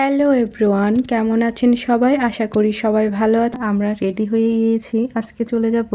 Hello everyone কেমন আছেন সবাই? আশা করি সবাই ভালো আছে আমরা রেডি হয়ে গিয়েছি। আজকে চলে যাব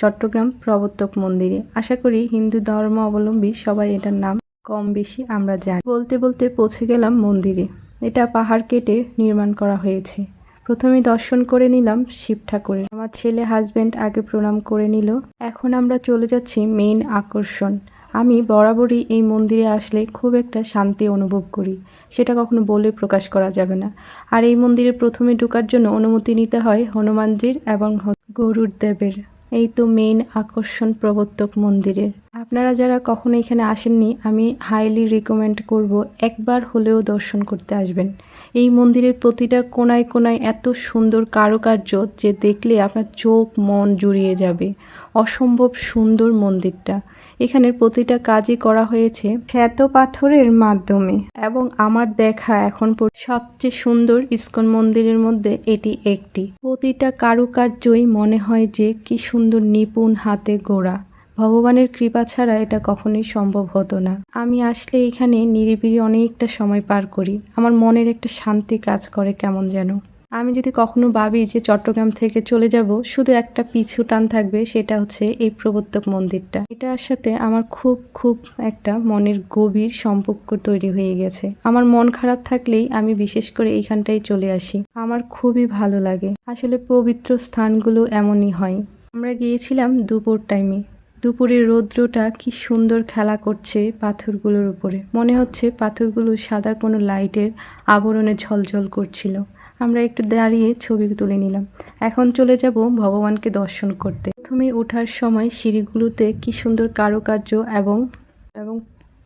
চট্টগ্রাম প্রবর্তক মন্দিরে। আশা করি হিন্দু ধর্ম অবলম্বী সবাই এটার নাম কম বেশি আমরা জানি। বলতে বলতে পৌঁছে গেলাম মন্দিরে। এটা পাহাড় কেটে নির্মাণ করা হয়েছে। প্রথমে দর্শন করে নিলাম শিব ঠাকুরের। আমার ছেলে হাজবেন্ড আগে প্রণাম করে নিল। এখন আমরা চলে যাচ্ছি মেইন আকর্ষণ। আমি বরাবরই এই মন্দিরে আসলে খুব একটা শান্তি অনুভব করি। সেটা কখনো বলে প্রকাশ করা যাবে না। আর এই মন্দিরে প্রথমে ঢোকার জন্য অনুমতি নিতে হয় হনুমানজির এবং গরুর দেবের। এই তো মেইন আকর্ষণ প্রবর্তক মন্দিরের। আপনারা যারা কখনো এখানে আসেননি, আমি হাইলি রিকমেন্ড করব একবার হলেও দর্শন করতে আসবেন। এই মন্দিরের প্রতিটা কোনায় কোনায় এত সুন্দর কারুকার্য যে দেখলে আপনার চোখ, মন জুড়িয়ে যাবে। অসম্ভব সুন্দর মন্দিরটা। এখানের প্রতিটা কাজই করা হয়েছে শ্বেত পাথরের মাধ্যমে এবং আমার দেখা এখন সবচেয়ে সুন্দর ইস্কন মন্দিরের মধ্যে এটি একটি। প্রতিটা কারুকার্যই মনে হয় যে কি সুন্দর নিপুণ হাতে গোড়া ভগবানের কৃপা ছাড়া এটা কখনোই সম্ভব হতো না। আমি আসলে এখানে নিরিবিলি অনেকটা সময় পার করি। আমার মনের একটা শান্তি কাজ করে কেমন যেন। আমি যদি কখনো ভাবি যে চট্টগ্রাম থেকে চলে যাব, শুধু একটা পিছু টান থাকবে, সেটা হচ্ছে এই প্রবর্তক মন্দিরটা। এটার সাথে আমার খুব খুব একটা মনের গভীর সম্পর্ক তৈরি হয়ে গেছে। আমার মন খারাপ থাকলেই আমি বিশেষ করে এইখানটাই চলে আসি। আমার খুবই ভালো লাগে। আসলে পবিত্র স্থানগুলো এমনই হয়। আমরা গিয়েছিলাম দুপুর টাইমে দুপুরের রৌদ্রটা কি সুন্দর খেলা করছে পাথরগুলোর উপরে। মনে হচ্ছে পাথরগুলো সাদা কোনো লাইটের আবরণে ঝলঝল করছিল। আমরা একটু দাঁড়িয়ে ছবি তুলে নিলাম। এখন চলে যাব ভগবানকে দর্শন করতে। প্রথমে ওঠার সময় সিঁড়িগুলোতে কি সুন্দর কারুকার্য এবং এবং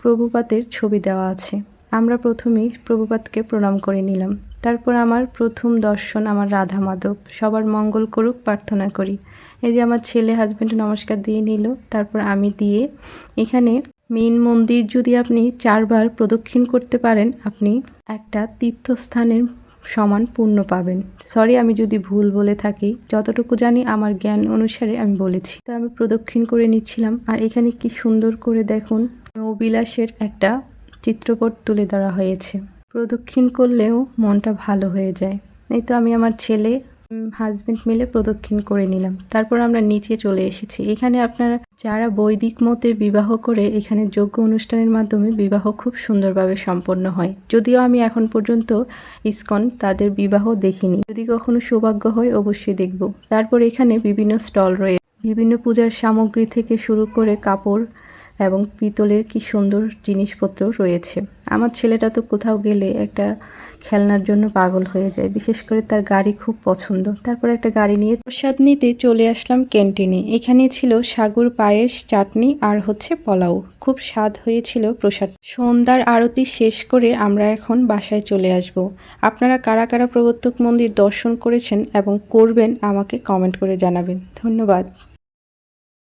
প্রভুপাতের ছবি দেওয়া আছে। আমরা প্রথমেই প্রভুপাতকে প্রণাম করে নিলাম। তারপর আমার প্রথম দর্শন আমার রাধা মাধব। সবার মঙ্গল করুক, প্রার্থনা করি। এই যে আমার ছেলে হাজব্যান্ড নমস্কার দিয়ে নিল, তারপর আমি দিয়ে এখানে মেন মন্দির যদি আপনি চারবার প্রদক্ষিণ করতে পারেন, আপনি একটা তীর্থস্থানের সমান পূর্ণ পাবেন। সরি আমি যদি ভুল বলে থাকি, যতটুকু জানি আমার জ্ঞান অনুসারে আমি বলেছি। তো আমি প্রদক্ষিণ করে নিচ্ছিলাম। আর এখানে কি সুন্দর করে দেখুন নৌবিলাসের একটা চিত্রপট তুলে ধরা হয়েছে। প্রদক্ষিণ করলেও মনটা ভালো হয়ে যায়। এই তো আমি আমার ছেলে হাজবেন্ড মিলে প্রদক্ষিণ করে নিলাম। তারপর আমরা নিচে চলে এসেছি। এখানে আপনারা যারা বৈদিক মতে বিবাহ করে, এখানে যোগ্য অনুষ্ঠানের মাধ্যমে বিবাহ খুব সুন্দরভাবে সম্পন্ন হয়। যদিও আমি এখন পর্যন্ত ইসকন তাদের বিবাহ দেখিনি। যদি কখনো সৌভাগ্য হয়, অবশ্যই দেখব। তারপর এখানে বিভিন্ন স্টল রয়েছে বিভিন্ন পূজার সামগ্রী থেকে শুরু করে কাপড় এবং পিতলের কি সুন্দর জিনিসপত্র রয়েছে। আমার ছেলেটা তো কোথাও গেলে একটা খেলনার জন্য পাগল হয়ে যায়, বিশেষ করে তার গাড়ি খুব পছন্দ। তারপর একটা গাড়ি নিয়ে প্রসাদ নিতে চলে আসলাম ক্যান্টিনে। এখানে ছিল সাগর পায়েস, চাটনি আর হচ্ছে পোলাও। খুব স্বাদ হয়েছিল প্রসাদ। সন্ধ্যার আরতি শেষ করে আমরা এখন বাসায় চলে আসব। আপনারা কারা কারা প্রবর্তক মন্দির দর্শন করেছেন এবং করবেন আমাকে কমেন্ট করে জানাবেন। ধন্যবাদ।